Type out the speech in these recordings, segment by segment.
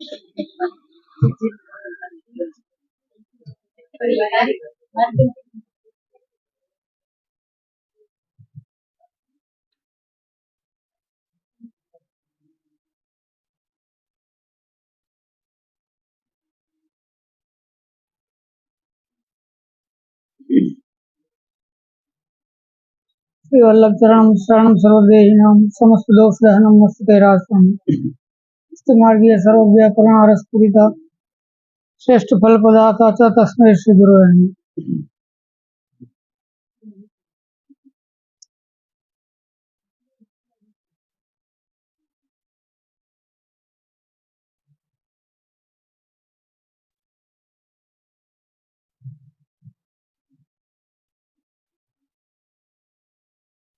శ్రీ వల్లభరణం శరణం సర్వదేహినం సమస్త దోషదహనం మస్తు రాష్ట్రం માર્ગીય સર્વવ્યાકરણ રસપુરિતા શ્રેષ્ઠ ફલ પદાર્થ તસ્મય શ્રી ગુરુ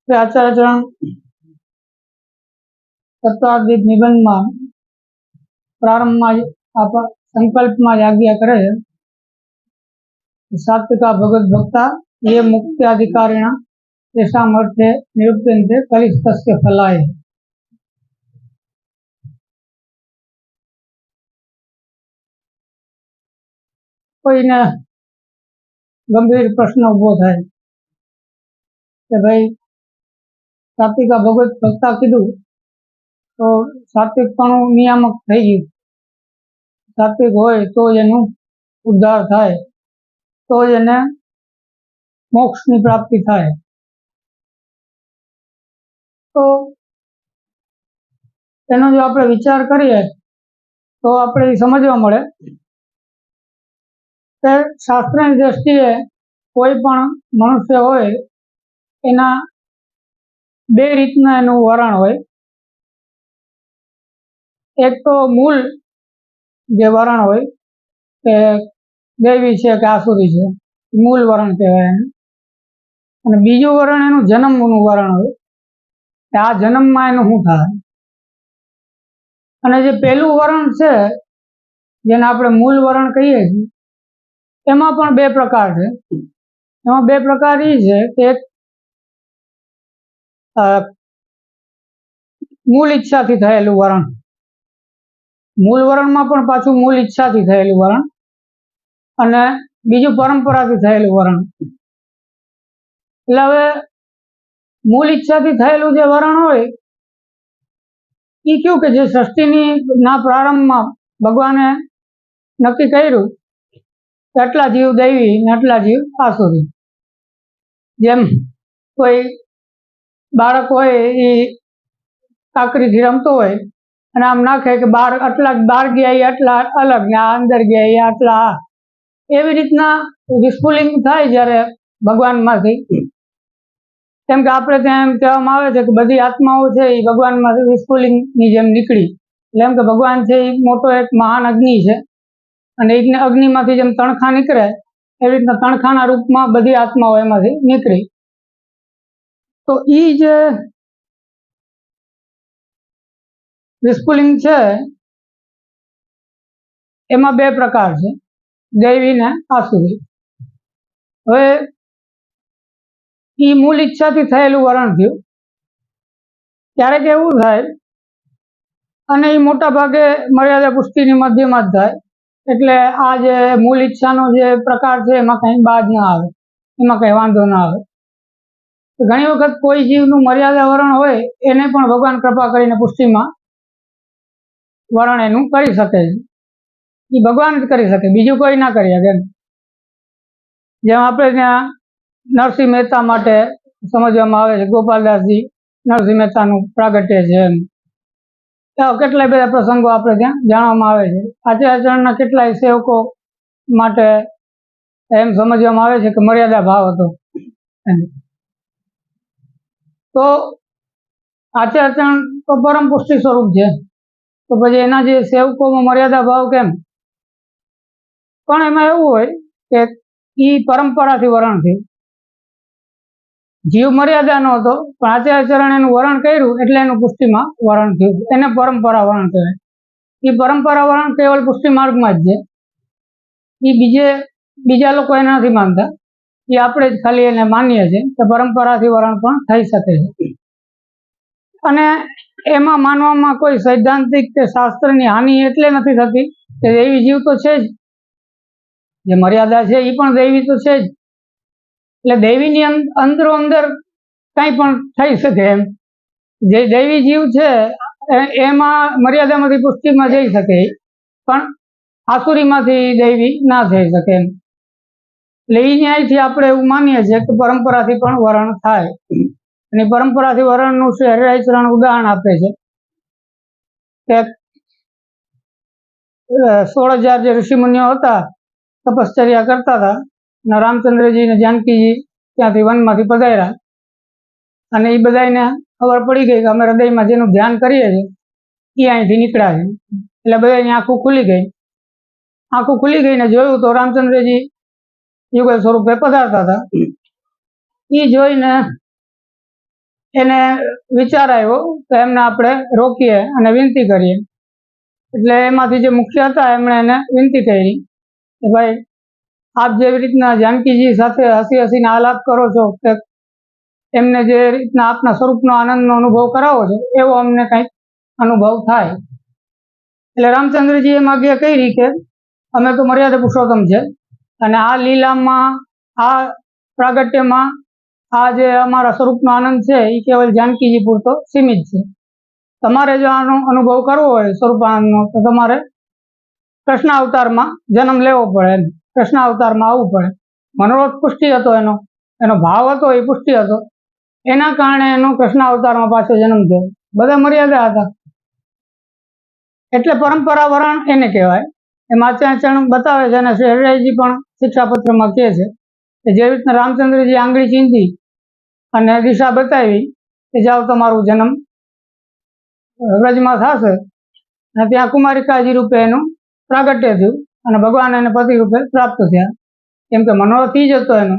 આચાર્યચરણ સત્તાદિત નિબંધમાં प्रारंभ में आप संकल्प में जाग्ञा करे। सात्विका भगवत भक्ता, ये मुक्ति अधिकारिण ऐसा मर्थ निरुपिंद कलिस्त फलाय। कोई ने गंभीर प्रश्न उभो थे कि भाई, सात्विका भगवत भक्ता कीधु? तो सात्विकपणु नियामक थी गयु। સાત્વિક હોય તો એનું ઉદ્ધાર થાય, તો એને મોક્ષની પ્રાપ્તિ થાય. તો એનો જો આપણે વિચાર કરીએ, તો આપણે સમજવા મળે કે શાસ્ત્રની દ્રષ્ટિએ કોઈ પણ મનુષ્ય હોય, એના બે રીતના એનું વરણ હોય. એક તો મૂળ જે વરણ હોય કે દેવી છે કે આસુરી છે મૂળ વરણ કહેવાય એને. અને બીજું વરણ એનું જન્મનું વરણ હોય આ જન્મમાં એનું શું થાય? અને જે પહેલું વરણ છે, જેને આપણે મૂળ વરણ કહીએ છીએ, એમાં પણ બે પ્રકાર છે. એમાં બે પ્રકાર એ છે કે એક મૂળ ઈચ્છાથી થયેલું વરણ. મૂળ વરણમાં પણ પાછું મૂળ ઈચ્છાથી થયેલું વરણ અને બીજું પરંપરાથી થયેલું વરણ. એટલે હવે મૂળ ઈચ્છાથી થયેલું જે વરણ હોય એ કયું કે જે સૃષ્ટિની ના પ્રારંભમાં ભગવાને નક્કી કર્યું એટલા જીવ દૈવી ને આટલા જીવ આસુરી જેમ કોઈ બાળક હોય એ કાકરીથી રમતો હોય અને આમ નાખે કે બાર, આટલા બહાર ગયા આટલા, અલગ, ને આ અંદર ગયા આટલા. એવી રીતના વિસ્ફુલિંગ થાય જ્યારે ભગવાનમાંથી કેમ કે આપણે ત્યાં એમ કહેવામાં આવે છે કે બધી આત્માઓ છે એ ભગવાનમાંથી વિસ્ફુલિંગની જેમ નીકળી. એટલે એમ કે ભગવાન છે એ મોટો એક મહાન અગ્નિ છે. અને એ અગ્નિમાંથી જેમ તણખા નીકળે, એવી રીતના તણખાના રૂપમાં બધી આત્માઓ એમાંથી નીકળી. તો એ જે વિસ્ફુલિંગ છે, એમાં બે પ્રકાર છે, દૈવી ને આસુરી. હવે એ મૂળ ઈચ્છાથી થયેલું વરણ થયું. ક્યારેક એવું થાય અને એ મોટા ભાગે મર્યાદા પુષ્ટિની મધ્યમાં જ થાય. એટલે આ જે મૂળ ઈચ્છાનો જે પ્રકાર છે, એમાં કંઈ બાદ ના આવે, એમાં કંઈ વાંધો ના આવે. ઘણી વખત કોઈ જીવનું મર્યાદા વરણ હોય, એને પણ ભગવાન કૃપા કરીને પુષ્ટિમાં વરણ એનું કરી શકે છે. એ ભગવાન જ કરી શકે, બીજું કોઈ ના કરી શકે જેમ આપણે ત્યાં નરસિંહ મહેતા માટે સમજવામાં આવે છે, ગોપાલદાસજી નરસિંહ મહેતાનું પ્રાગટ્ય છે એમ. કેટલાય બધા પ્રસંગો આપણે ત્યાં જાણવામાં આવે છે. આચાર્યચરણના કેટલાય સેવકો માટે એમ સમજવામાં આવે છે કે મર્યાદા ભાવ હતો તો આચાર્યચરણ તો પરમ પુષ્ટિ સ્વરૂપ છે. તો પછી એના જે સેવકોમાં મર્યાદા ભાવ કેમ? પણ એમાં એવું હોય કે એ પરંપરાથી વરણ થયું જીવ મર્યાદા નો હતો, પણ આચાર્યચરણ એનું વરણ કર્યું એટલે એનું પુષ્ટિમાં વરણ થયું. એને પરંપરા વરણ કહેવાય. એ પરંપરા વરણ કેવલ પુષ્ટિ માર્ગમાં જ છે. એ બીજે, બીજા લોકો એ નથી માનતા. એ આપણે જ ખાલી એને માનીએ છીએ કે પરંપરાથી વરણ પણ થઈ શકે છે. અને એમાં માનવામાં કોઈ સૈદ્ધાંતિક કે શાસ્ત્રની હાનિ એટલે નથી થતી. કે દૈવી જીવ તો છે જ. જે મર્યાદા છે એ પણ દૈવી તો છે જ. એટલે દૈવીની અંદરો અંદર કંઈ પણ થઈ શકે એમ. જે દૈવી જીવ છે એમાં મર્યાદામાંથી પુષ્ટિમાં જઈ શકે. પણ આસુરીમાંથી દૈવી ના થઈ શકે એમ. એટલે એ ન્યાયથી આપણે એવું માનીએ છીએ કે પરંપરાથી પણ વરણ થાય. અને પરંપરાથી વરણનું શ્રી હરિરાયચરણ ઉદાહરણ આપે છે. કે સોળ હજાર જે ઋષિમુનિઓ હતા, તપશ્ચર્યા કરતા હતા, અને રામચંદ્રજી ને જાનકીજી ત્યાંથી વનમાંથી પધાર્યા. અને એ બધાને ખબર પડી ગઈ કે અમે હૃદયમાં જેનું ધ્યાન કરીએ છીએ એ અહીંથી નીકળ્યા છે. એટલે બધાની આંખો ખુલી ગઈ. આંખો ખુલી ગઈને જોયું તો રામચંદ્રજી યુગલ સ્વરૂપે પધારતા હતા. એ જોઈને એને વિચાર આવ્યો તો એમને આપણે રોકીએ અને વિનંતી કરીએ. એટલે એમાંથી જે મુખ્ય હતા, એમણે એને વિનંતી કરી કે ભાઈ, આપ જેવી રીતના જાનકીજી સાથે હસી હસીને આલાપ કરો છો કે એમને જે રીતના આપના સ્વરૂપનો આનંદનો અનુભવ કરાવો છો, એવો અમને કંઈક અનુભવ થાય. એટલે રામચંદ્રજી એમ આજ્ઞા કરી કે અમે તો મર્યાદા પુરુષોત્તમ છે અને આ લીલામાં, આ પ્રાગટ્યમાં આ જે અમારા સ્વરૂપનો આનંદ છે એ કેવલ જાનકીજી પૂરતો સીમિત છે. તમારે જો આનો અનુભવ કરવો હોય સ્વરૂપાનંદનો, તો તમારે કૃષ્ણ અવતારમાં જન્મ લેવો પડે એમ. કૃષ્ણ અવતારમાં આવવું પડે. મનોરથ પુષ્ટિ હતો એનો એનો ભાવ હતો, એ પુષ્ટિ હતો. એના કારણે એનો કૃષ્ણ અવતારમાં પાછો જન્મ થયો. બધા મર્યાદા હતા. એટલે પરંપરા વરણ એને કહેવાય. એ માત્યાચરણ બતાવે છે અને શ્રી હરિરાયજી પણ શિક્ષાપત્રમાં કહે છે કે જે રીતના રામચંદ્રજી આંગળી ચીંધી અને દિશા બતાવી કે જાઓ તમારું જન્મ વ્રજમાં થશે. અને ત્યાં કુમારિકાજી રૂપે એનું પ્રાગટ્ય થયું અને ભગવાન એને પતિ રૂપે પ્રાપ્ત થયા. કેમ કે મનોરથી જ હતો એનો.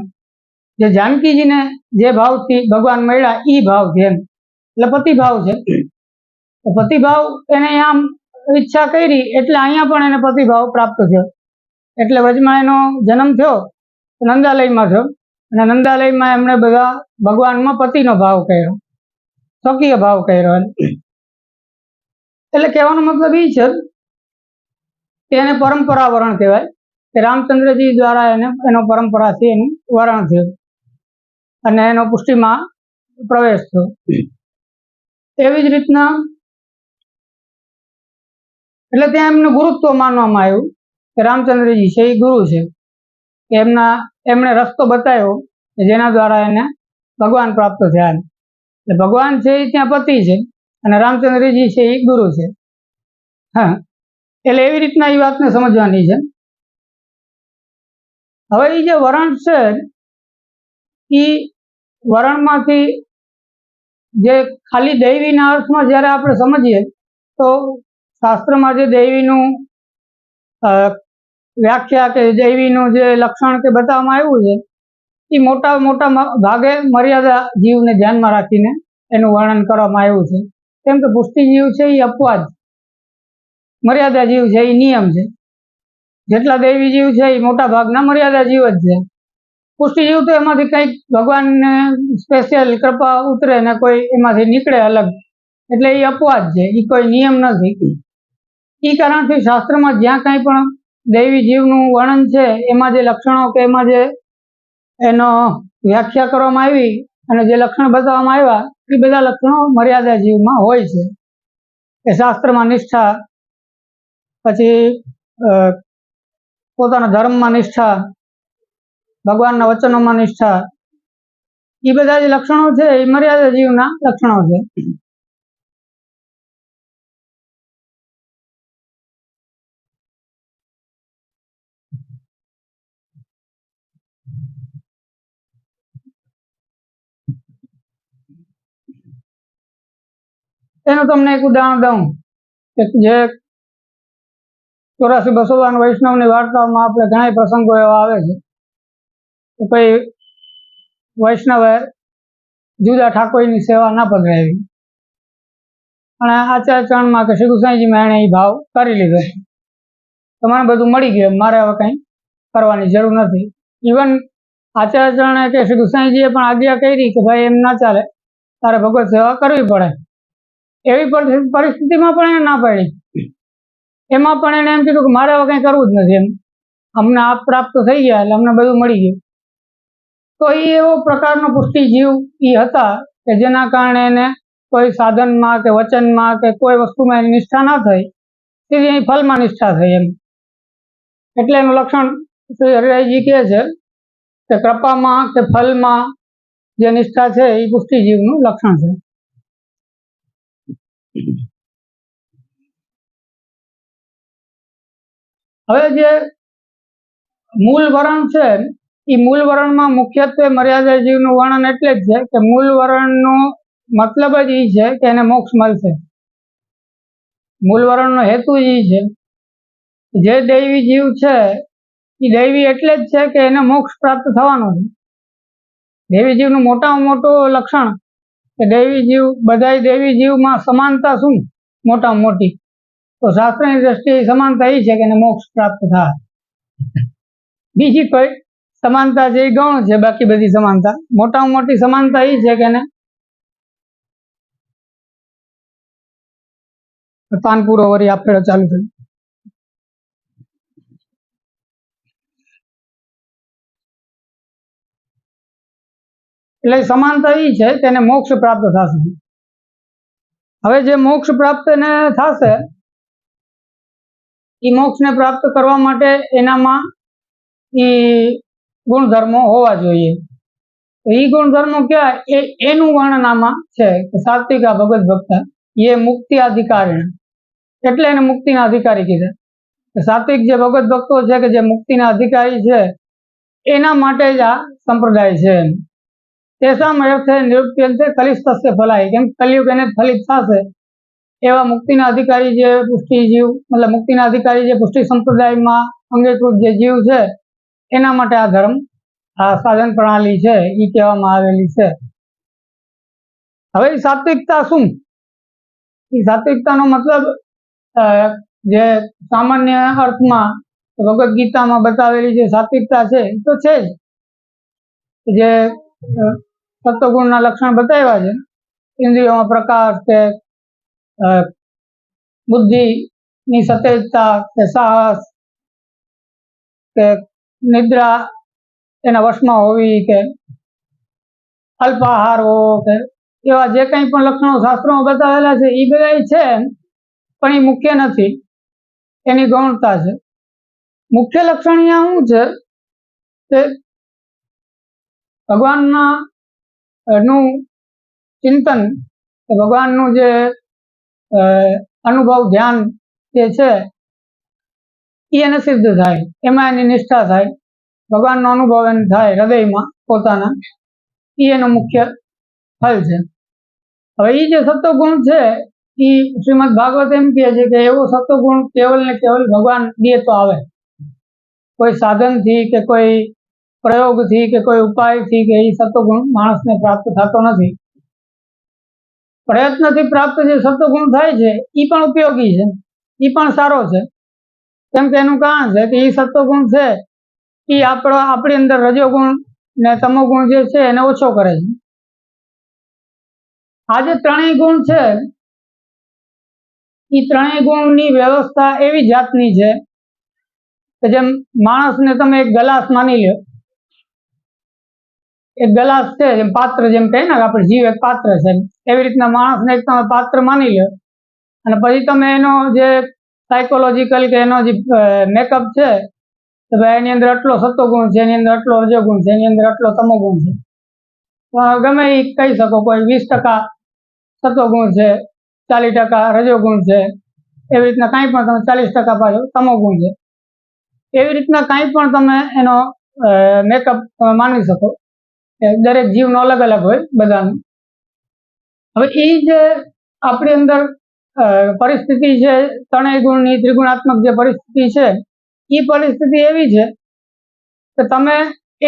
જે જાનકીજીને જે ભાવથી ભગવાન મળ્યા એ ભાવ છે એમ. એટલે પતિભાવ છે. તો પતિભાવ એને આમ ઈચ્છા કરી, એટલે અહીંયા પણ એને પતિભાવ પ્રાપ્ત થયો. એટલે વ્રજમાં એનો જન્મ થયો, નંદાલયમાં થયો. અને નંદાલયમાં એમણે બધા ભગવાનમાં પતિનો ભાવ કર્યો, સ્વકીય ભાવ કર્યો. એટલે કહેવાનો મતલબ એ છે કે એને પરંપરા વરણ કહેવાય, કે રામચંદ્રજી દ્વારા એને, એનો પરંપરાથી એનું વરણ થયું અને એનો પુષ્ટિમાં પ્રવેશ થયો એવી જ રીતના એટલે ત્યાં એમનું ગુરુત્વ માનવામાં આવ્યું કે રામચંદ્રજી છે, એ ગુરુ છે એમના એમણે રસ્તો બતાવ્યો જેના દ્વારા એને ભગવાન પ્રાપ્ત થયા એટલે ભગવાન છે એ ત્યાં પતિ છે અને રામચંદ્રજી છે એ ગુરુ છે. હા. એટલે એવી રીતના એ વાતને સમજવાની છે. હવે એ જે વરણ છે એ વરણમાંથી જે ખાલી દૈવીના અર્થમાં જ્યારે આપણે સમજીએ તો શાસ્ત્રમાં જે દૈવીનું વ્યાખ્યા કે દૈવીનું જે લક્ષણ કે બતાવવામાં આવ્યું છે, એ મોટા મોટા ભાગે મર્યાદા જીવને ધ્યાનમાં રાખીને એનું વર્ણન કરવામાં આવ્યું છે. કેમ કે પુષ્ટિ જીવ છે એ અપવાદ. મર્યાદા જીવ છે એ નિયમ છે. જેટલા દૈવી જીવ છે એ મોટા ભાગના મર્યાદા જીવ જ છે. પુષ્ટિ જીવ તો એમાંથી કંઈક ભગવાનને સ્પેશિયલ કૃપા ઉતરે ને કોઈ એમાંથી નીકળે અલગ. એટલે એ અપવાદ છે. એ કોઈ નિયમ નથી. એ કારણથી શાસ્ત્રમાં જ્યાં કાંઈ પણ દૈવી જીવનું વર્ણન છે, એમાં જે લક્ષણો કે એમાં જે એનો વ્યાખ્યા કરવામાં આવી અને જે લક્ષણ બતાવવામાં આવ્યા, એ બધા લક્ષણો મર્યાદા જીવમાં હોય છે. એ શાસ્ત્રમાં નિષ્ઠા, પછી પોતાના ધર્મમાં નિષ્ઠા, ભગવાનના વચનોમાં નિષ્ઠા એ બધા જે લક્ષણો છે, એ મર્યાદા જીવના લક્ષણો છે. એનું તમને એક ઉદાહરણ દઉં. કે જે ચોરાસી બસો વાન વૈષ્ણવની વાર્તાઓમાં આપણે ઘણા પ્રસંગો એવા આવે છે કે કોઈ વૈષ્ણવે જુદા ઠાકોરની સેવા ના પધરાવી. અને આચાર્ય ચરણમાં કે શ્રી કૃષ્ણજીમાં એણે એ ભાવ કરી લીધો. તો મને બધું મળી ગયું, મારે હવે કંઈ કરવાની જરૂર નથી. ઇવન આચાર્ય ચરણે કે શ્રી કૃષ્ણજીએ પણ આજ્ઞા કરી કે ભાઈ એમ ના ચાલે, તારે ભગવત સેવા કરવી પડે. એવી પરિસ્થિતિ- પરિસ્થિતિમાં પણ એને ના પાડી. એમાં પણ એને એમ કીધું કે મારે હવે કંઈ કરવું જ નથી એમ. અમને આ પ્રાપ્ત થઈ ગયા એટલે અમને બધું મળી ગયું. તો એ એવો પ્રકારનો પુષ્ટિ જીવ એ હતા કે જેના કારણે એને કોઈ સાધનમાં કે વચનમાં કે કોઈ વસ્તુમાં એની નિષ્ઠા ના થઈ. તેથી અહીં ફલમાં નિષ્ઠા થઈ એમ. એટલે એનું લક્ષણ શ્રી હરિરાયજી કહે છે કે કૃપામાં કે ફલમાં જે નિષ્ઠા છે એ પુષ્ટિ જીવનું લક્ષણ છે. હવે જે મૂળ વરણ છે એ મૂળ વરણમાં મુખ્યત્વે મર્યાદા જીવનું વર્ણન એટલે જ છે કે મૂળ વરણનો મતલબ જ એ છે કે એને મોક્ષ મળશે. મૂળ વરણનો હેતુ જ એ છે. જે દૈવી જીવ છે એ દૈવી એટલે જ છે કે એને મોક્ષ પ્રાપ્ત થવાનો છે. દૈવી જીવનું મોટામાં મોટું લક્ષણ કે દૈવી જીવ, બધાય દૈવી જીવમાં સમાનતા શું? મોટામાં મોટી. તો શાસ્ત્રની દ્રષ્ટિએ સમાનતા એ છે કે મોક્ષ પ્રાપ્ત થાય. બીજી કોઈ સમાનતા જે ગૌણ છે, બાકી બધી સમાનતા. મોટામાં મોટી સમાનતા એ છે કે એને તાનપુરો વરી આપણે ચાલુ થયું. એટલે સમાનતા એ છે એને મોક્ષ પ્રાપ્ત થશે. હવે જે મોક્ષ પ્રાપ્ત એને થશે એ મોક્ષને પ્રાપ્ત કરવા માટે એનામાં એ ગુણધર્મો હોવા જોઈએ. તો એ ગુણધર્મો કયા? એ, એનું વર્ણન આમાં છે કે સાત્વિકા ભગત ભક્ત એ મુક્તિ અધિકારીણ. એટલે એને મુક્તિના અધિકારી કીધા. સાત્વિક જે ભગત ભક્તો છે કે જે મુક્તિના અધિકારી છે, એના માટે જ આ સંપ્રદાય છે એમ. તેસામ અર્થે નિરુક્ત્યંતે કલિસ્તસ્ય ફલાય. કેમ કલયુગ એને ફલિત થશે. એવા મુક્તિના અધિકારી જે પુષ્ટિ જીવ, મતલબ મુક્તિના અધિકારી જે પુષ્ટિ સંપ્રદાયમાં અંગીકૃત જે જીવ છે, એના માટે આ ધર્મ સાધન પ્રણાલી છે એ કહેવામાં આવેલી છે. હવે સાત્વિકતા શું? એ સાત્વિકતાનો મતલબ જે સામાન્ય અર્થમાં ભગવદ્ ગીતામાં બતાવેલી જે સાત્વિકતા છે એ તો છે જ. જે સત્વગુણના લક્ષણ બતાવ્યા છે. ઇન્દ્રિયોમાં પ્રકાશ કે બુદ્ધિની સતેજતા કે સાહસ કે નિદ્રા એના વશમાં હોવી કે અલ્પાહાર હોવો કે એવા જે કંઈ પણ લક્ષણો શાસ્ત્રોમાં બતાવેલા છે એ બધા છે પણ એ મુખ્ય નથી. એની ગૌણતા છે. મુખ્ય લક્ષણ અહીંયા શું છે? કે ભગવાનના નું ચિંતન ભગવાનનું જે અનુભવ, ધ્યાન જે છે, એ એને સિદ્ધ થાય. એમાં એની નિષ્ઠા થાય. ભગવાનનો અનુભવ એને થાય હૃદયમાં, પોતાના. એ એનો મુખ્ય ફલ છે. હવે એ જે સત્વગુણ છે એ શ્રીમદ ભાગવત એમ કહે છે કે એવો સત્વગુણ કેવલ ને કેવલ ભગવાન દે તો આવે. કોઈ સાધનથી કે કોઈ પ્રયોગથી કે કોઈ ઉપાયથી કે એ સત્વગુણ માણસને પ્રાપ્ત થતો નથી. પ્રયત્નથી પ્રાપ્ત જે સત્વગુણ થાય છે એ પણ ઉપયોગી છે એ પણ સારો છે. કેમ કે એનું કારણ છે કે એ સત્વગુણ છે એ આપણો આપણી અંદર રજોગુણ ને તમોગુણ જે છે એને ઓછો કરે છે. આ જે ત્રણેય ગુણ છે એ ત્રણેય ગુણની વ્યવસ્થા એવી જાતની છે કે જેમ માણસને તમે એક ગલાસ માની લ્યો એક ગ્લાસ છે, જેમ પાત્ર જેમ કહે ને આપણે જીવ એક પાત્ર છે એવી રીતના માણસને એક તમે પાત્ર માની લો. અને પછી તમે એનો જે સાયકોલોજીકલ કે એનો જે મેકઅપ છે, તો ભાઈ એની અંદર આટલો સત્તો ગુણ છે, એની અંદર આટલો રજો ગુણ છે, એની અંદર આટલો તમોગુણ છે. તો ગમે એ કહી શકો કોઈ વીસ ટકા સત્તો ગુણ છે, ચાલીસ ટકા રજો ગુણ છે, એવી રીતના કાંઈ પણ તમે ચાલીસ ટકા પાછો તમો ગુણ છે. એવી રીતના કાંઈ પણ તમે એનો મેકઅપ તમે માની શકો. દરેક જીવનો અલગ અલગ હોય બધાનું. હવે એ જે આપણી અંદર પરિસ્થિતિ છે, ત્રણેય ગુણની ત્રિગુણાત્મક જે પરિસ્થિતિ છે, એ પરિસ્થિતિ એવી છે કે તમે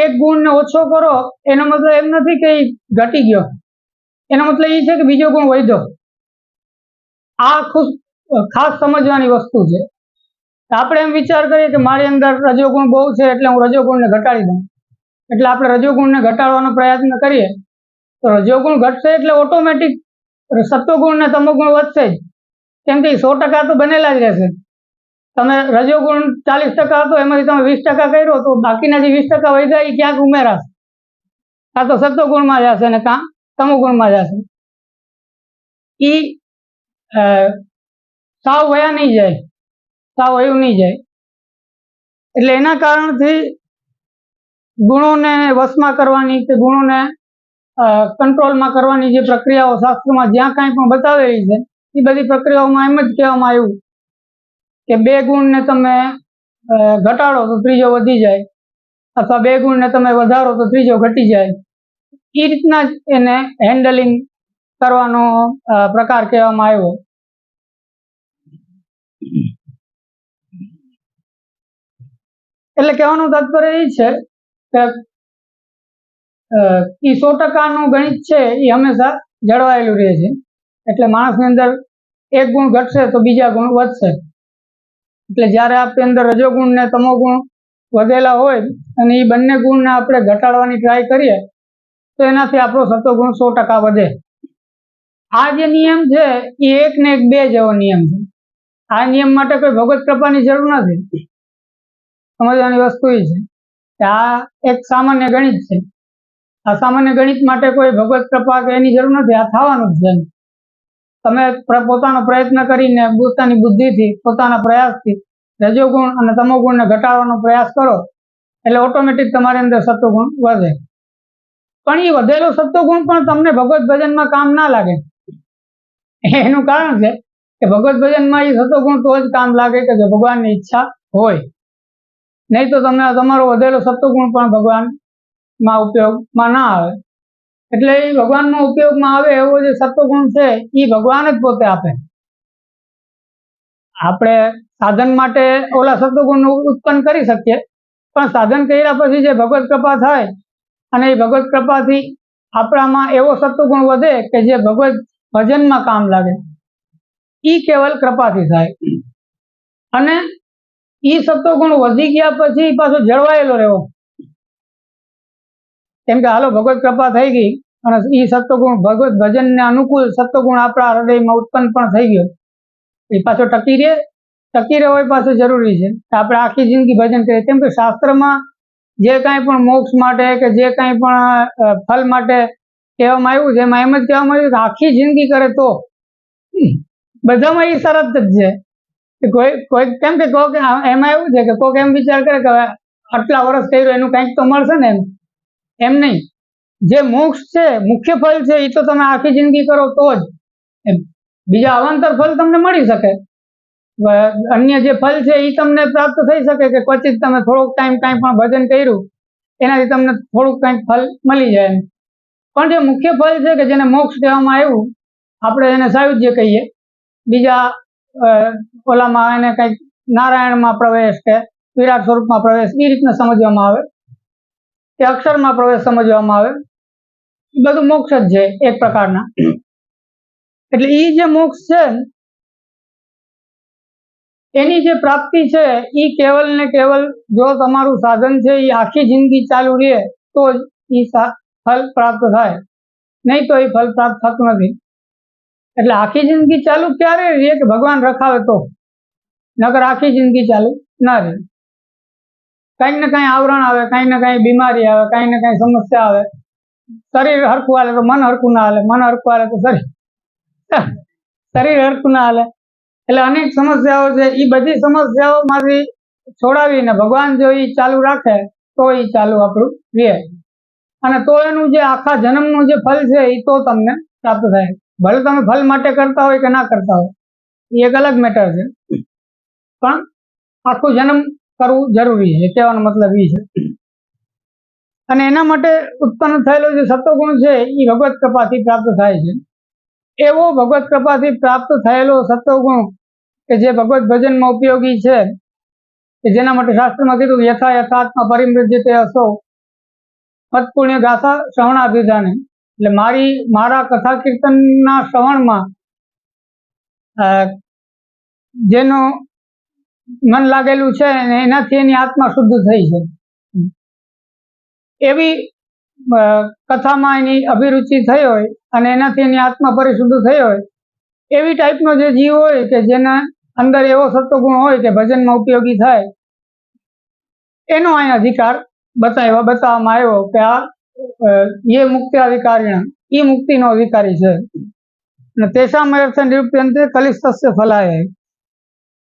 એક ગુણને ઓછો કરો, એનો મતલબ એમ નથી કે ઘટી ગયો. એનો મતલબ એ છે કે બીજો ગુણ વધ્યો. આ ખુશ, ખાસ સમજવાની વસ્તુ છે. આપણે એમ વિચાર કરીએ કે મારી અંદર રજોગુણ બહુ છે એટલે હું રજોગુણને ઘટાડી દઉં. એટલે આપણે રજોગુણને ઘટાડવાનો પ્રયત્ન કરીએ, તો રજોગુણ ઘટશે એટલે ઓટોમેટિક સત્વગુણ ને તમોગુણ વધશે જ. કેમ કે સો ટકા તો બનેલા જ રહેશે. તમે રજોગુણ ચાલીસ ટકા હતો, એમાંથી તમે વીસ ટકા કર્યો તો બાકીના જે વીસ ટકા વધ્યા એ ક્યાંક ઉમેરાશે. કાં તો સત્વગુણમાં જશે ને કાં, તમોગુણમાં જશે એ સાવ વયા નહીં જાય. સાવ વયું નહીં જાય. એટલે એના કારણથી ગુણોને વશમાં કરવાની કે ગુણોને કંટ્રોલમાં કરવાની જે પ્રક્રિયાઓ શાસ્ત્રમાં જ્યાં કાંઈ પણ બતાવેલી છે, એ બધી પ્રક્રિયાઓમાં એમ જ કહેવામાં આવ્યું કે બે ગુણને તમે ઘટાડો તો ત્રીજો વધી જાય, અથવા બે ગુણને તમે વધારો તો ત્રીજો ઘટી જાય. એ રીતના જ એને હેન્ડલિંગ કરવાનો પ્રકાર કહેવામાં આવ્યો. એટલે કહેવાનું તાત્પર્ય એ છે એ સો ટકાનું ગણિત છે એ હંમેશા જળવાયેલું રહે છે. એટલે માણસની અંદર એક ગુણ ઘટશે તો બીજા ગુણ વધશે. એટલે જ્યારે આપણી અંદર રજોગુણ ને તમોગુણ વધેલા હોય અને એ બંને ગુણને આપણે ઘટાડવાની ટ્રાય કરીએ, તો એનાથી આપણો સત્વગુણ સો ટકા વધે. આ જે નિયમ છે એ એક ને એક બે જેવો નિયમ છે. આ નિયમ માટે કોઈ ભગવત કૃપાની જરૂર નથી. સમજવાની વસ્તુ એ છે. આ એક સામાન્ય ગણિત છે. આ સામાન્ય ગણિત માટે કોઈ ભગવત કૃપા કે એની જરૂર નથી, આ થવાનું જ છે. તમે પોતાનો પ્રયત્ન કરીને પોતાની બુદ્ધિથી, પોતાના પ્રયાસથી રજોગુણ અને તમોગુણને ઘટાડવાનો પ્રયાસ કરો, એટલે ઓટોમેટિક તમારી અંદર સત્વગુણ વધે. પણ એ વધેલો સત્વગુણ પણ તમને ભગવત ભજનમાં કામ ના લાગે. એનું કારણ છે કે ભગવત ભજનમાં એ સત્વગુણ તો જ કામ લાગે કે જો ભગવાનની ઈચ્છા હોય. નહીં તો તમે તમારો વધેલો સત્વગુણ પણ ભગવાનમાં ઉપયોગમાં ના આવે. એટલે એ ભગવાનનો ઉપયોગમાં આવે એવો જે સત્વગુણ છે, એ ભગવાન જ પોતે આપે. આપણે સાધન માટે ઓલા સત્વગુણ ઉત્પન્ન કરી શકીએ, પણ સાધન કર્યા પછી જે ભગવત કૃપા થાય, અને એ ભગવત કૃપાથી આપણામાં એવો સત્વગુણ વધે કે જે ભગવત ભજનમાં કામ લાગે. એ કેવલ કૃપાથી થાય. અને ઈ સત્વગુણ વધી ગયા પછી પાછો જળવાયેલો રહેવો કેમ કે હાલો ભગવત કૃપા થઈ ગઈ અને ઈ સત્વગુણ ભગવત ભજનને અનુકૂળ સત્વગુણ આપણા હૃદયમાં ઉત્પન્ન પણ થઈ ગયો. એ પાછો ટકી રહે, ટકી રહેવો એ પાછું જરૂરી છે. આપણે આખી જિંદગી ભજન કરીએ. કેમ કે શાસ્ત્રમાં જે કાંઈ પણ મોક્ષ માટે કે જે કાંઈ પણ ફલ માટે કહેવામાં આવ્યું છે, એમાં એમ જ કહેવામાં આવ્યું કે આખી જિંદગી કરે તો. બધામાં એ શરત જ છે. કોઈ કોઈ કેમ કે કોક એમાં એવું છે કે કોક એમ વિચાર કરે કે આટલા વર્ષ કર્યું, એનું કંઈક તો મળશે ને એમ. એમ નહીં. જે મોક્ષ છે, મુખ્ય ફળ છે એ તો તમે આખી જિંદગી કરો તો જ. બીજા અવાંતર ફળ તમને મળી શકે. અન્ય જે ફળ છે એ તમને પ્રાપ્ત થઈ શકે કે ક્વચિત તમે થોડોક ટાઈમ કાંઈ પણ ભજન કર્યું, એનાથી તમને થોડુંક કંઈક ફળ મળી જાય એમ. પણ જે મુખ્ય ફળ છે કે જેને મોક્ષ કહેવામાં આવ્યું, આપણે એને સાયુજ્ય કહીએ. બીજા ઓલામાં એને કંઈક નારાયણમાં પ્રવેશ કે વિરાટ સ્વરૂપમાં પ્રવેશ એ રીતના સમજવામાં આવે. કે અક્ષરમાં પ્રવેશ સમજવામાં આવે. બધું મોક્ષ જ છે એક પ્રકારના. એટલે એ જે મોક્ષ છે, એની જે પ્રાપ્તિ છે એ કેવલ ને કેવલ જો તમારું સાધન છે એ આખી જિંદગી ચાલુ રહે, તો જ એ ફલ પ્રાપ્ત થાય. નહીં તો એ ફલ પ્રાપ્ત થતું નથી. એટલે આખી જિંદગી ચાલુ ક્યારે રહે? કે ભગવાન રખાવે તો. નકર આખી જિંદગી ચાલુ ના રહે. કંઈક ને કઈ આવરણ આવે, કઈ ને કઈ બીમારી આવે, કઈ ને કઈ સમસ્યા આવે. શરીર હરખું હાલે તો મન હરખું ના હાલે, મન હરખું હાલે તો શરીર શરીર હરખું ના હાલે. એટલે અનેક સમસ્યાઓ છે એ બધી સમસ્યાઓમાંથી છોડાવીને ભગવાન જો એ ચાલુ રાખે, તો એ ચાલુ આપણું રહે. અને તો એનું જે આખા જન્મનું જે ફલ છે એ તો તમને પ્રાપ્ત થાય. ભલે તમે ફલ માટે કરતા હોય કે ના કરતા હોય, એ એક અલગ મેટર છે. પણ આખું જન્મ કરવું જરૂરી છે કહેવાનો મતલબ એ છે. અને એના માટે ઉત્પન્ન થયેલો જે સત્વગુણ છે એ ભગવત કૃપાથી પ્રાપ્ત થાય છે. એવો ભગવત કૃપાથી પ્રાપ્ત થયેલો સત્વગુણ કે જે ભગવત ભજનમાં ઉપયોગી છે, કે જેના માટે શાસ્ત્રમાં કીધું યથા યથાત્મા પરિમૃજ્યતે અસો મતપુણ્ય ગાથા શ્રવણાભિધાને એટલે મારી, મારા કથા કીર્તનના શ્રવણમાં જેનું મન લાગેલું છે એનાથી એની આત્મા શુદ્ધ થઈ છે. એવી કથામાં એની અભિરુચિ થઈ હોય અને એનાથી એની આત્મા પરિશુદ્ધ થઈ હોય, એવી ટાઈપનો જે જીવ હોય કે જેના અંદર એવો સત્વગુણ હોય કે ભજનમાં ઉપયોગી થાય, એનો અહીં અધિકાર બતાવ્યો, બતાવવામાં આવ્યો કે આ ये મુક્તિ અધિકારીણ એ મુક્તિનો અધિકારી છે. અને તેસામ અર્થ નિરૂપ્યંતે કલિસ્તસ્ય ફલાય.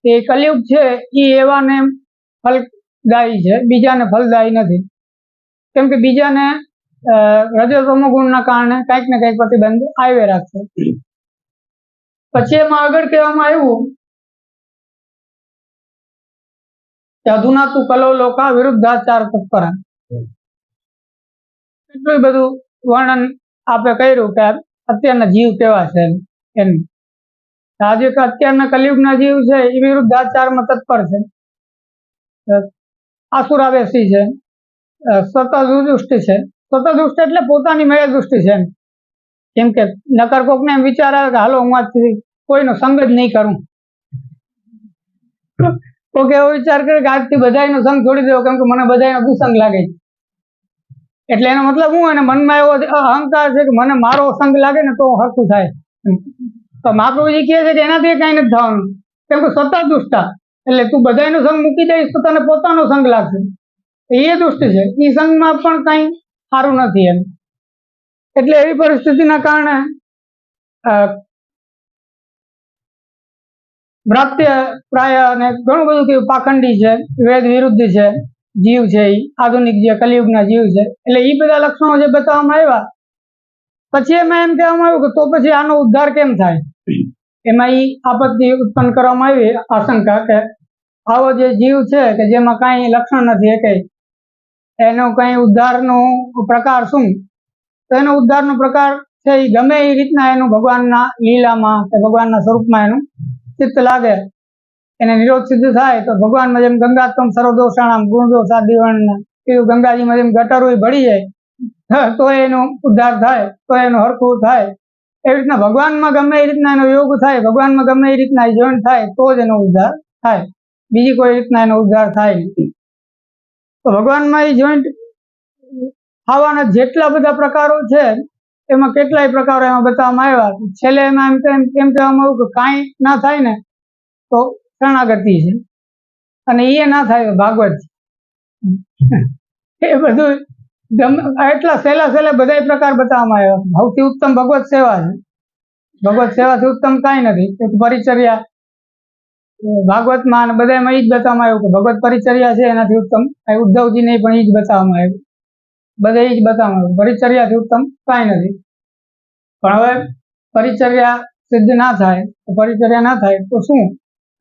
એ કલયુગ છે એ એવાને ફલદાયી છે. બીજાને ફલદાયી નથી. કેમ કે બીજાને રજોતમો કારણે કંઈક ને કંઈક પ્રતિબંધ આવે રાખશે પછી એમાં આગળ કહેવામાં આવ્યું કે અધુના તું કલો લોકા વિરુદ્ધાચાર તત્પરા. એટલું બધું વર્ણન આપે કર્યું કે અત્યારના જીવ કેવા છે એમ. આજે અત્યારના કલયુગના જીવ છે એ વિરુદ્ધાચારમાં તત્પર છે. આસુરાવેશી છે. સ્વતદુષ્ટિ છે. સ્વતદુષ્ટિ એટલે પોતાની મેળે દૃષ્ટિ છે કેમ કે નકર કોકને એમ વિચાર આવે કે હાલો હું આજથી કોઈનો સંગ જ નહીં કરું. કોક એવો વિચાર કરે કે આજથી બધાનો સંગ છોડી દેવો, કેમ કે મને બધાયનો દુસંગ લાગે છે. એટલે એનો મતલબ હું અને મનમાં એવો અહંકાર છે કે મને મારો સંગ લાગે ને તો હરખું થાય. તો મહાપ્રભુજી કહે છે કે એનાથી કઈ નથી થવાનું. કેમ કે સતત દુષ્ટા. એટલે તું બધાનો સંગ મૂકી દઈશ તો તને પોતાનો સંગ લાગશે. એ દુષ્ટ છે. એ સંગમાં પણ કઈ સારું નથી એમ. એટલે એવી પરિસ્થિતિના કારણે ભ્રાત્ય પ્રાય અને ઘણું બધું કેવું પાખંડી છે, વેદ વિરુદ્ધ છે. જીવ છે એ આધુનિક જે કલિયુગના જીવ છે, એટલે એ બધા લક્ષણો જે બતાવવામાં આવ્યા, પછી એમાં એમ કહેવામાં આવ્યું કે તો પછી આનો ઉદ્ધાર કેમ થાય? એમાં એ આપત્તિ ઉત્પન્ન કરવામાં આવી, આશંકા કે આવો જે જીવ છે કે જેમાં કાંઈ લક્ષણ નથી એ કઈ એનો કઈ ઉદ્ધારનો પ્રકાર શું? તો એનો ઉદ્ધારનો પ્રકાર છે એ ગમે એ રીતના એનું ભગવાનના લીલામાં કે ભગવાનના સ્વરૂપમાં એનું ચિત્ત લાગે. એને નિરોધ સિદ્ધ થાય તો ભગવાનમાં જેમ ગંગાત્મ સર્વદોષાણામ, ગુણદોષા આદિવર્ણ એવું ગંગાજીમાં જેમ ગટરો ભળી જાય તો એનો ઉદ્ધાર થાય, તો એનું હરખું થાય. એવી રીતના ભગવાનમાં ગમે એ રીતના એનો યોગ થાય, ભગવાનમાં ગમે એ રીતના જોઈન્ટ થાય, તો જ એનો ઉદ્ધાર થાય. બીજી કોઈ રીતના એનો ઉદ્ધાર થાય નથી. તો ભગવાનમાં એ જોઈન્ટ થવાના જેટલા બધા પ્રકારો છે, એમાં કેટલાય પ્રકારો એમાં બતાવવામાં આવ્યા. છેલ્લે એમાં એમ કેમ કહેવામાં આવ્યું કે કાંઈ ના થાય ને, તો શરણાગતિ છે. અને એ ના થાય ભાગવત એ બધું એટલા સહેલા સહેલા બધા પ્રકાર બતાવવામાં આવ્યા. સૌથી ઉત્તમ ભગવત સેવા છે. ભગવત સેવાથી ઉત્તમ કાંઈ નથી. પરિચર્યા. ભાગવતમાં બધામાં એ જ બતાવવામાં આવ્યું કે ભગવત પરિચર્યા છે, એનાથી ઉત્તમ. ઉદ્ધવજીને પણ એ જ બતાવવામાં આવ્યું. બધે એ જ બતાવવામાં આવ્યું. પરિચર્યાથી ઉત્તમ કાંઈ નથી. પણ હવે પરિચર્યા સિદ્ધ ના થાય. તો પરિચર્યા ના થાય તો શું?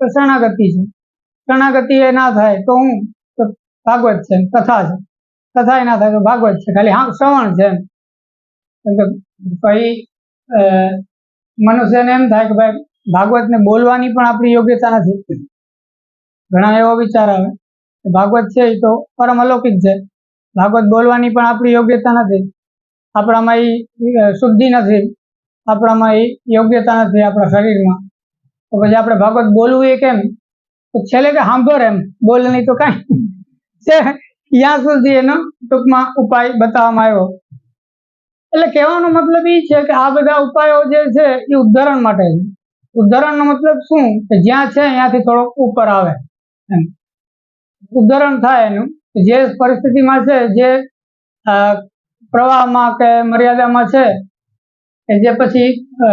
તો શરણાગતિ છે. શરણાગતિ એ ના થાય તો હું તો ભાગવત છે, કથા છે. કથા એ ના થાય તો ભાગવત છે, ખાલી હા, શ્રવણ છે પછી મનુષ્યને એમ થાય કે ભાઈ, ભાગવતને બોલવાની પણ આપણી યોગ્યતા નથી. ઘણા એવો વિચાર આવે કે ભાગવત છે એ તો પરમ અલૌકિક છે. ભાગવત બોલવાની પણ આપણી યોગ્યતા નથી. આપણામાં એ શુદ્ધિ નથી. આપણામાં એ યોગ્યતા નથી આપણા શરીરમાં. તો પછી આપણે ભાગવત બોલવું કેમ? તો છેલ્લે કે સાંભળ એમ, બોલ નહીં તો કાંઈ ત્યાં સુધી એનો ટૂંકમાં ઉપાય બતાવવામાં આવ્યો. એટલે કહેવાનો મતલબ એ છે કે આ બધા ઉપાયો જે છે એ ઉદ્ધારણ માટે છે. ઉદાહરણનો મતલબ શું? કે જ્યાં છે ત્યાંથી થોડોક ઉપર આવે એમ. ઉદ્ધારણ થાય એનું. જે પરિસ્થિતિમાં છે, જે પ્રવાહમાં કે મર્યાદામાં છે જે પછી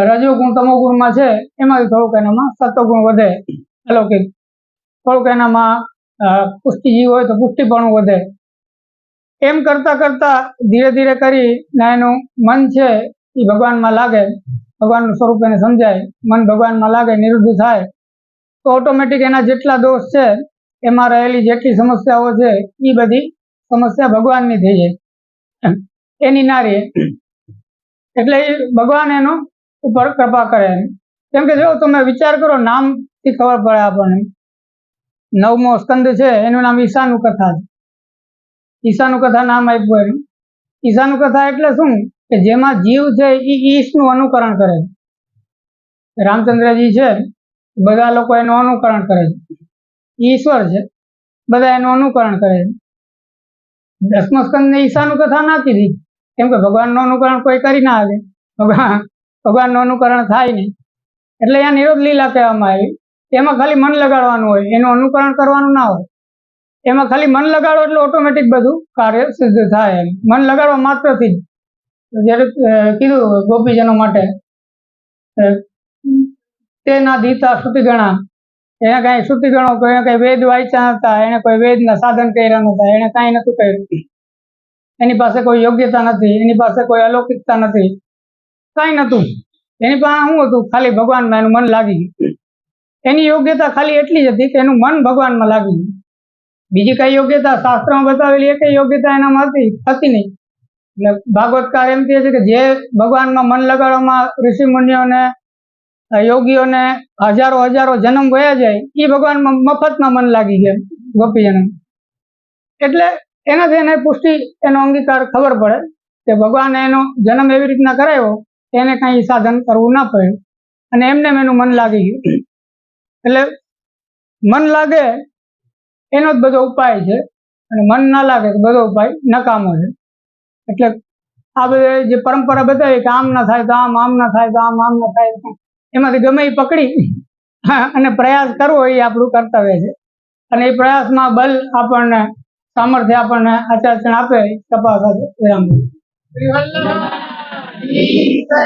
રજોગુણ તમોગુણમાં છે એમાંથી થોડુંક એનામાં સત્વગુણ વધે. અલૌકિક થોડુંક એનામાં પુષ્ટિજીવ હોય તો પુષ્ટિપણું વધે. એમ કરતા કરતા ધીરે ધીરે કરીને એનું મન છે એ ભગવાનમાં લાગે. ભગવાનનું સ્વરૂપ એને સમજાય. મન ભગવાનમાં લાગે નિરુદ્ધ થાય. તો ઓટોમેટિક એના જેટલા દોષ છે, એમાં રહેલી જેટલી સમસ્યાઓ છે એ બધી સમસ્યા ભગવાનની થઈ જાય. એની ના રહે એટલે ભગવાન એનો ઉપર કૃપા કરે કેમ કે જો તમે વિચાર કરો, નામથી ખબર પડે આપણને. નવમો સ્કંદ છે, એનું નામ ઈશાનુ કથા છે. ઈશાનું કથા નામ આપ્યું એનું. ઈશાનું કથા એટલે શું? કે જેમાં જીવ છે, એ ઈશનું અનુકરણ કરે છે. રામચંદ્રજી છે, બધા લોકો એનું અનુકરણ કરે છે. ઈશ્વર છે, બધા એનું અનુકરણ કરે છે. દસમા સ્કંદને ઈશાનું કથા ના કીધી કેમ કે ભગવાનનું અનુકરણ કોઈ કરી ના આવે ભગવાન ભગવાનનું અનુકરણ થાય નહીં. એટલે અહીંયા નિરોધ લીલા કહેવામાં આવી. એમાં ખાલી મન લગાડવાનું હોય, એનું અનુકરણ કરવાનું ના હોય. એમાં ખાલી મન લગાડો એટલે ઓટોમેટિક બધું કાર્ય સિદ્ધ થાય એમ. મન લગાડવા માત્રથી જ. જ્યારે કીધું ગોપીજનો માટે તેના દીતા શ્રુતિગણા એને કાંઈ શ્રુતિગણો કોઈ કાંઈ વેદ વાંચ્યા હતા, એને કોઈ વેદના સાધન કર્યા નતા એને કાંઈ નતું કર્યું. એની પાસે કોઈ યોગ્યતા નથી, એની પાસે કોઈ અલૌકિકતા નથી. કાંઈ નતું એની પાસે શું હતું? ખાલી ભગવાનમાં એનું મન લાગી એની યોગ્યતા ખાલી એટલી જ હતી કે એનું મન ભગવાનમાં લાગી ગયું. બીજી કઈ યોગ્યતા શાસ્ત્રમાં બતાવેલી એ કઈ યોગ્યતા એનામાં હતી? હતી નહીં. એટલે ભાગવતકાર એમ કહે છે કે જે ભગવાનમાં મન લગાડવામાં ઋષિ મુનિઓને, યોગીઓને હજારો હજારો જન્મ ગયા જાય એ ભગવાનમાં મફતમાં મન લાગી ગયા ગોપીજનો એટલે એનાથી એને પુષ્ટિ, એનો અંગીકાર ખબર પડે કે ભગવાને એનો જન્મ એવી રીતના કરાવ્યો એને કાંઈ સાધન કરવું ના પડ્યું. અને એમને એનું મન લાગી ગયું. એટલે મન લાગે એનો જ બધો ઉપાય છે, અને મન ના લાગે તો બધો ઉપાય નકામો છે. એટલે આ બધા જે પરંપરા બતાવી કે આમ ના થાય તો આમ આમ ના થાય તો આમ આમ ના થાય એમાંથી ગમે એ પકડી અને પ્રયાસ કરવો એ આપણું કર્તવ્ય છે. અને એ પ્રયાસમાં બલ આપણને સામર્થ્ય આપણને આચાર્ય આપે તપાસ વિરામ.